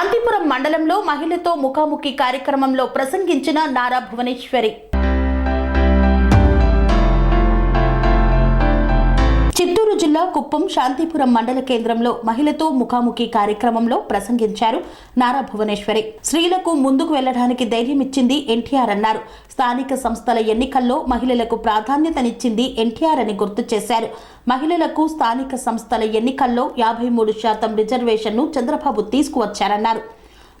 శాంతిపురం మండలంలో మహిళతో ముఖాముఖి కార్యక్రమంలో ప్రసంగించిన నారా భువనేశ్వరి. కుప్పం శాంతిపురం మండల కేంద్రంలో మహిళతో ముఖాముఖి కార్యక్రమంలో ప్రసంగించారు నారా భువనేశ్వరి. స్త్రీలకు ముందుకు వెళ్ళడానికి ధైర్యం ఇచ్చింది ఎన్టీఆర్ అన్నారు. స్థానిక సంస్థల ఎన్నికల్లో మహిళలకు ప్రాధాన్యతనిచ్చింది ఎన్టీఆర్ అని గుర్తు చేశారు. మహిళలకు స్థానిక సంస్థల ఎన్నికల్లో యాభై మూడు శాతం రిజర్వేషన్ను చంద్రబాబు తీసుకువచ్చారన్నారు.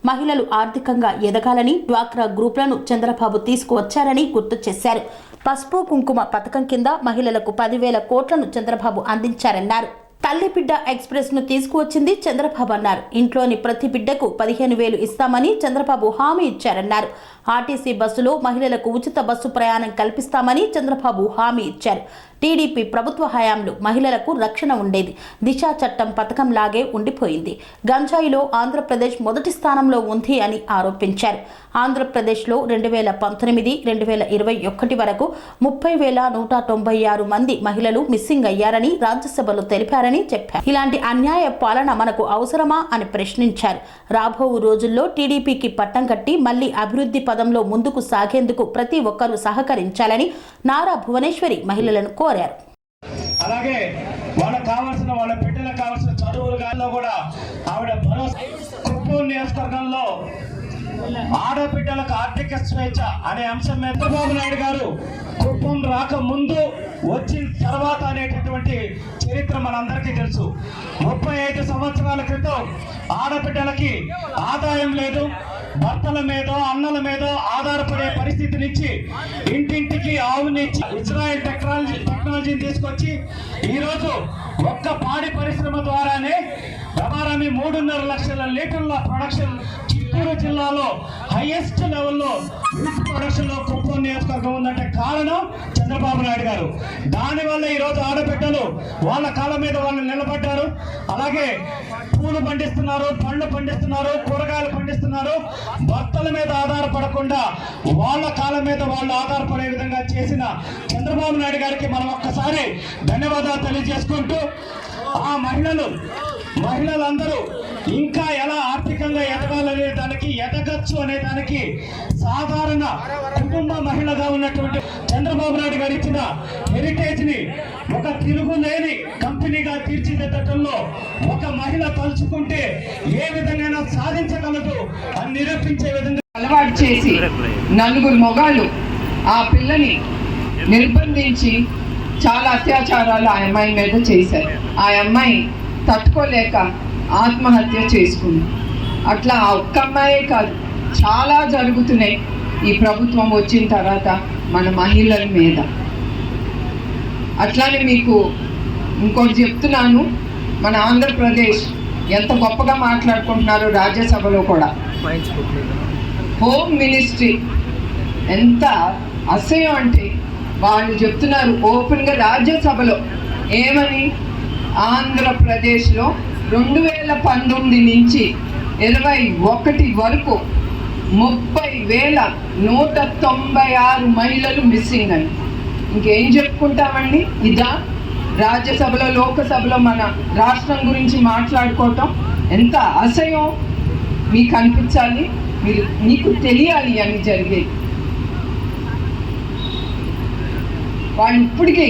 మహిళలు ఆర్థికంగా ఎదగాలని డ్వాక్రా గ్రూపులను చంద్రబాబు తీసుకువచ్చారని గుర్తు చేశారు. పసుపు కుంకుమ పథకం కింద మహిళలకు పదివేల కోట్లను చంద్రబాబు అందించారన్నారు. తల్లి బిడ్డ ఎక్స్ప్రెస్ను తీసుకువచ్చింది చంద్రబాబు అన్నారు. ఇంట్లోని ప్రతి బిడ్డకు పదిహేను వేలు ఇస్తామని చంద్రబాబు హామీ ఇచ్చారన్నారు. ఆర్టీసీ బస్సులో మహిళలకు ఉచిత బస్సు ప్రయాణం కల్పిస్తామని చంద్రబాబు హామీ ఇచ్చారు. టీడీపీ ప్రభుత్వ హయాంలో మహిళలకు రక్షణ ఉండేది. దిశా చట్టం పథకం లాగే ఉండిపోయింది. గంజాయిలో ఆంధ్రప్రదేశ్ మొదటి స్థానంలో ఉంది అని ఆరోపించారు. ఆంధ్రప్రదేశ్లో రెండు వేల పంతొమ్మిది రెండు వేల ఇరవై ఒకటి వరకు ముప్పై వేల నూట తొంభై ఆరు మంది మహిళలు మిస్సింగ్ అయ్యారని రాజ్యసభలో తెలిపారని చెప్పారు. ఇలాంటి అన్యాయ పాలన మనకు అవసరమా అని ప్రశ్నించారు. రాబో రోజుల్లో టీడీపీకి పట్టం కట్టి మళ్ళీ అభివృద్ధి పదంలో ముందుకు సాగేందుకు ప్రతి ఒక్కరూ సహకరించాలని నారా భువనేశ్వరి మహిళలను కోరారు. అలాగే వాళ్ళకి కావాల్సిన వాళ్ళ బిడ్డలకు కావాల్సిన చదువులు గాల్లో కూడా ఆవిడ భరోసా కుప్పం నియోజకవర్గంలో ఆడబిడ్డలకు ఆర్థిక స్వేచ్ఛ అనే అంశం మీద చంద్రబాబు నాయుడు గారు కుప్పం రాక ముందు వచ్చిన తర్వాత అనేటటువంటి చరిత్ర మనందరికీ తెలుసు. ముప్పై ఐదు సంవత్సరాల క్రితం ఆడబిడ్డలకి ఆదాయం లేదు. భర్తల మీద అన్నల మీద ఆధారపడే పరిస్థితి నుంచి ఇంటింటికి ఆవునిచ్చి ఇజ్రాయెల్ టెక్నాలజీ టెక్నాలజీని తీసుకొచ్చి ఈరోజు ఒక్క పాడి పరిశ్రమ ద్వారానే రమారమి మూడున్నర లక్షల లీటర్ల ప్రొడక్షన్ చిత్తూరు జిల్లాలో హైయెస్ట్ లెవెల్లో మిల్క్ ప్రొడక్షన్లో కుప్పం నియోజకవర్గం ఉందంటే కారణం చంద్రబాబు నాయుడు గారు. దానివల్ల ఈరోజు ఆడబిడ్డలు వాళ్ళ కాళ్ళ మీద వాళ్ళు నిలబడ్డారు. అలాగే పూలు పండిస్తున్నారు పండ్లు పండిస్తున్నారు కూరగాయలు పండిస్తున్నారు. భర్తల మీద ఆధారపడకుండా వాళ్ళ కాలం మీద వాళ్ళు ఆధారపడే విధంగా చేసిన చంద్రబాబు నాయుడు గారికి మనం ఒక్కసారి ధన్యవాదాలు తెలియజేసుకుంటూ ఆ మహిళలు మహిళలందరూ ఇంకా ఎలా ఆర్థికంగా ఎదగాలనే దానికి ఎదగచ్చు అనే దానికి సాధారణ కుటుంబ మహిళగా ఉన్నటువంటి చంద్రబాబు నాయుడు గారు ఇచ్చిన హెరిటేజ్ని ఒక తిరుగులేని కంపెనీగా తీర్చిదిద్దటంలో ఒక మహిళ తలుచుకుంటే ఏ విధంగా సాధించగలదు అని నిరూపించే విధంగా అలవాటు చేసి నలుగురు మొగాళ్ళు ఆ పిల్లని నిర్బంధించి చాలా అత్యాచారాలు ఆ అమ్మాయి మీద చేశారు. ఆ అమ్మాయి తట్టుకోలేక ఆత్మహత్య చేసుకుంది. అట్లా ఆ ఒక్క అమ్మాయే కాదు చాలా జరుగుతున్నాయి. ఈ ప్రభుత్వం వచ్చిన తర్వాత మన మహిళల మీద. అట్లానే మీకు ఇంకోటి చెప్తున్నాను మన ఆంధ్రప్రదేశ్ ఎంత గొప్పగా మాట్లాడుకుంటున్నారో రాజ్యసభలో కూడా. హోమ్ మినిస్ట్రీ ఎంత అసహ్యం అంటే వాళ్ళు చెప్తున్నారు ఓపెన్గా రాజ్యసభలో ఏమని? ఆంధ్రప్రదేశ్లో రెండు వేల పంతొమ్మిది నుంచి ఇరవై ఒకటి వరకు ముప్పై వేల నూట తొంభై ఆరు మహిళలు మిస్సింగ్ అని. ఇంకేం చెప్పుకుంటామండి? ఇదా రాజ్యసభలో లోకసభలో మన రాష్ట్రం గురించి మాట్లాడుకోవటం? ఎంత అసహ్యం మీకు అనిపించాలి? మీరు మీకు తెలియాలి అని జరిగేది వాళ్ళు ఇప్పటికీ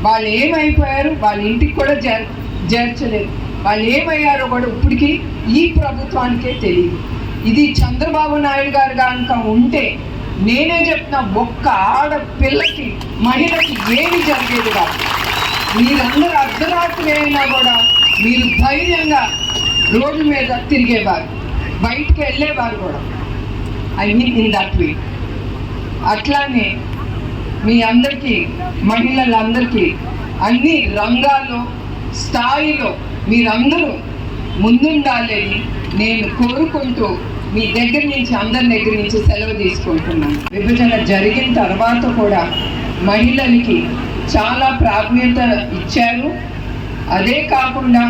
వాళ్ళు ఏమైపోయారు? వాళ్ళ ఇంటికి కూడా చేర్చలేదు వాళ్ళు ఏమయ్యారో కూడా ఇప్పటికీ ఈ ప్రభుత్వానికే తెలియదు. ఇది చంద్రబాబు నాయుడు గారు కనుక ఉంటే నేనే చెప్తున్నా ఒక్క ఆడపిల్లకి మహిళకి ఏమి జరిగేది కాదు. మీరందరూ అర్ధరాత్రి అయినా కూడా మీరు ధైర్యంగా రోడ్డు మీద తిరిగేవారు బయటికి వెళ్ళేవారు కూడా. I mean in that way. అట్లానే మీ అందరికీ మహిళలందరికీ అన్ని రంగాల్లో స్థాయిలో మీరందరూ ముందుండాలని నేను కోరుకుంటూ మీ దగ్గర నుంచి అందరి దగ్గర నుంచి సెలవు తీసుకుంటున్నాను విభజన జరిగిన తర్వాత కూడా మహిళలకి చాలా ప్రాధాన్యత ఇచ్చారు. అదే కాకుండా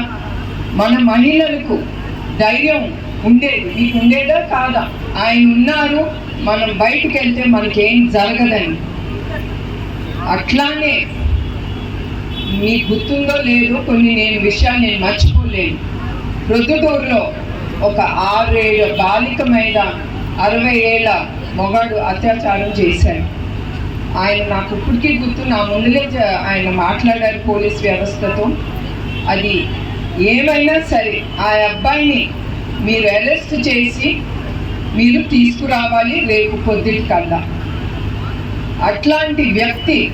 మన మహిళలకు ధైర్యం ఉండేది మీకు ఉండేదా కాదా? ఆయన ఉన్నారు మనం బయటికి వెళ్తే మనకేం జరగదని. అట్లానే మీకు గుర్తుందో లేదో కొన్ని నేను విషయాలు నేను మర్చిపోలేను. ప్రొద్దుటూరులో ఒక ఆరేడు బాలిక మీద అరవై ఏళ్ళ మొగాడు అత్యాచారం చేశాడు. ఆయన నాకు ఇప్పటికీ గుర్తు నా ముందులే ఆయన మాట్లాడారు పోలీస్ వ్యవస్థతో. అది ఏమైనా సరే ఆ అబ్బాయిని మీరు అరెస్ట్ చేసి మీరు తీసుకురావాలి రేపు పొద్దుటి కల్లా అట్లాంటి వ్యక్తి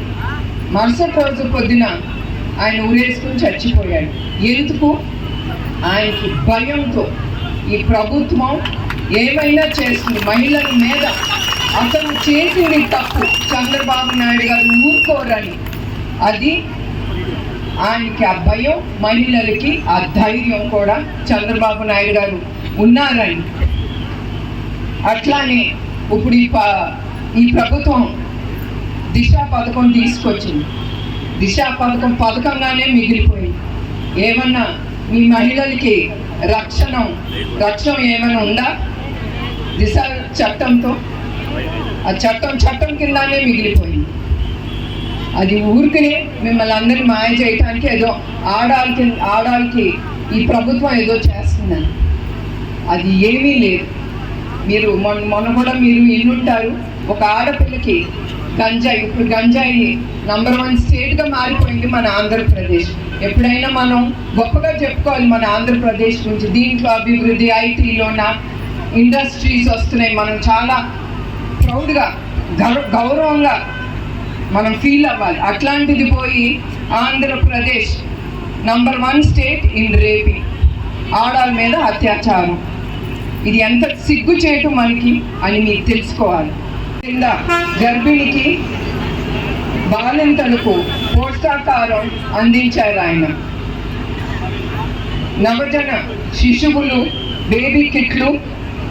మరుసటి రోజు పొద్దున ఆయన ఊరేసుకుని చచ్చిపోయాడు. ఎందుకు? ఆయనకి భయంతో. ఈ ప్రభుత్వం ఏమైనా చేస్తుంది? మహిళల మీద అతను చేసింది తప్పు. చంద్రబాబు నాయుడు గారు ఊరుకోరని. అది ఆయనకి ఆ భయం మహిళలకి ఆ ధైర్యం కూడా చంద్రబాబు నాయుడు గారు ఉన్నారని. అట్లానే ఇప్పుడు ఈ ప- ఈ ప్రభుత్వం దిశ పథకం తీసుకొచ్చింది. దిశ పథకం పథకంగానే మిగిలిపోయింది. ఏమన్నా మీ మహిళలకి రక్షణ రక్షణ ఏమైనా ఉందా? దిశ చట్టంతో? ఆ చట్టం చట్టం కిందనే మిగిలిపోయింది. అది ఊరికనే మిమ్మల్ని అందరినీ మాయ చేయటానికి ఏదో ఆడాలకి ఆడాలకి ఈ ప్రభుత్వం ఏదో చేస్తుందని. అది ఏమీ లేదు. మీరు మొన్న మొన్న కూడా మీరు ఇల్లుంటారు ఒక ఆడపిల్లకి గంజాయి ఇప్పుడు గంజాయి నంబర్ వన్ స్టేట్గా మారిపోయింది మన ఆంధ్రప్రదేశ్. ఎప్పుడైనా మనం గొప్పగా చెప్పుకోవాలి మన ఆంధ్రప్రదేశ్ గురించి దీంట్లో అభివృద్ధి ఐటీలోన ఇండస్ట్రీస్ వస్తున్నాయి. మనం చాలా ప్రౌడ్గా గౌరవ గౌరవంగా మనం ఫీల్ అవ్వాలి. అట్లాంటిది పోయి Andhra Pradesh number one state in raping ఆడాల మీద అత్యాచారం. ఇది ఎంత సిగ్గు చేయటం మనకి అని మీకు తెలుసుకోవాలి. కింద గర్భిణికి బాలింతలకు పోషకాహారం అందించారు ఆయన. నవజన శిశువులు బేబీ కిట్లు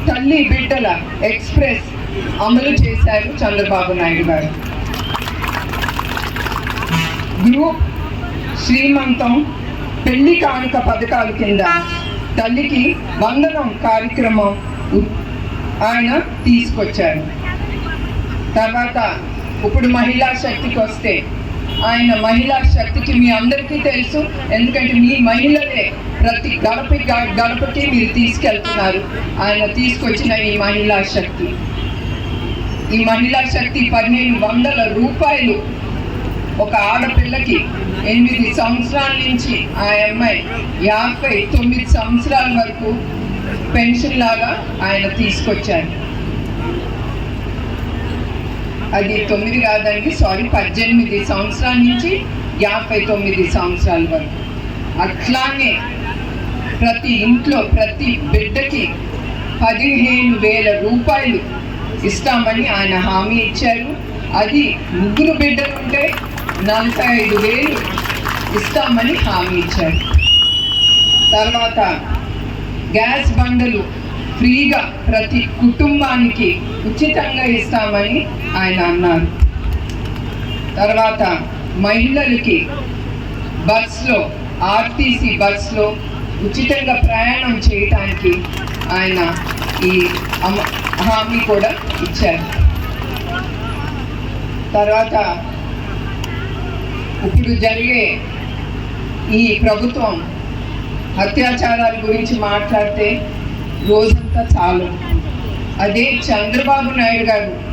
తల్లి బిడ్డల ఎక్స్ప్రెస్ అమలు చేశారు చంద్రబాబు నాయుడు గారు. గ్రూప్ శ్రీమంతం పెళ్ళి కానుక పథకాల కింద తల్లికి వందనం కార్యక్రమం ఆయన తీసుకొచ్చారు. తర్వాత ఇప్పుడు మహిళా శక్తికి వస్తే ఆయన మహిళా శక్తికి మీ అందరికీ తెలుసు. ఎందుకంటే మీ మహిళలే ప్రతి గడప గడపకి మీరు తీసుకెళ్తున్నారు. ఆయన తీసుకొచ్చిన ఈ మహిళా శక్తి. ఈ మహిళా శక్తి పదిహేను వందల రూపాయలు ఒక ఆడపిల్లకి ఎనిమిది సంవత్సరాల నుంచి ఆ అమ్మాయి యాభై తొమ్మిది సంవత్సరాల వరకు పెన్షన్ లాగా ఆయన తీసుకొచ్చారు. అది తొమ్మిది కాదండి సారీ పద్దెనిమిది సంవత్సరాల నుంచి యాభై తొమ్మిది సంవత్సరాల వరకు. అట్లానే ప్రతి ఇంట్లో ప్రతి బిడ్డకి పదిహేను వేల రూపాయలు ఇస్తామని ఆయన హామీ ఇచ్చారు. అది ముగ్గురు బిడ్డలు ఉంటే నలభై ఐదు వేలు ఇస్తామని హామీ ఇచ్చారు. తర్వాత గ్యాస్ బండలు ఫ్రీగా ప్రతి కుటుంబానికి ఉచితంగా ఇస్తామని ఆయన అన్నారు. తర్వాత మహిళలకి బస్లో ఆర్టీసీ బస్లో ఉచితంగా ప్రయాణం చేయటానికి ఆయన ఈ హామీ కూడా ఇచ్చారు. తర్వాత ఇప్పుడు జరిగే ఈ ప్రభుత్వం అత్యాచారాల గురించి మాట్లాడితే రోజంతా చాలు. అదే చంద్రబాబు నాయుడు గారు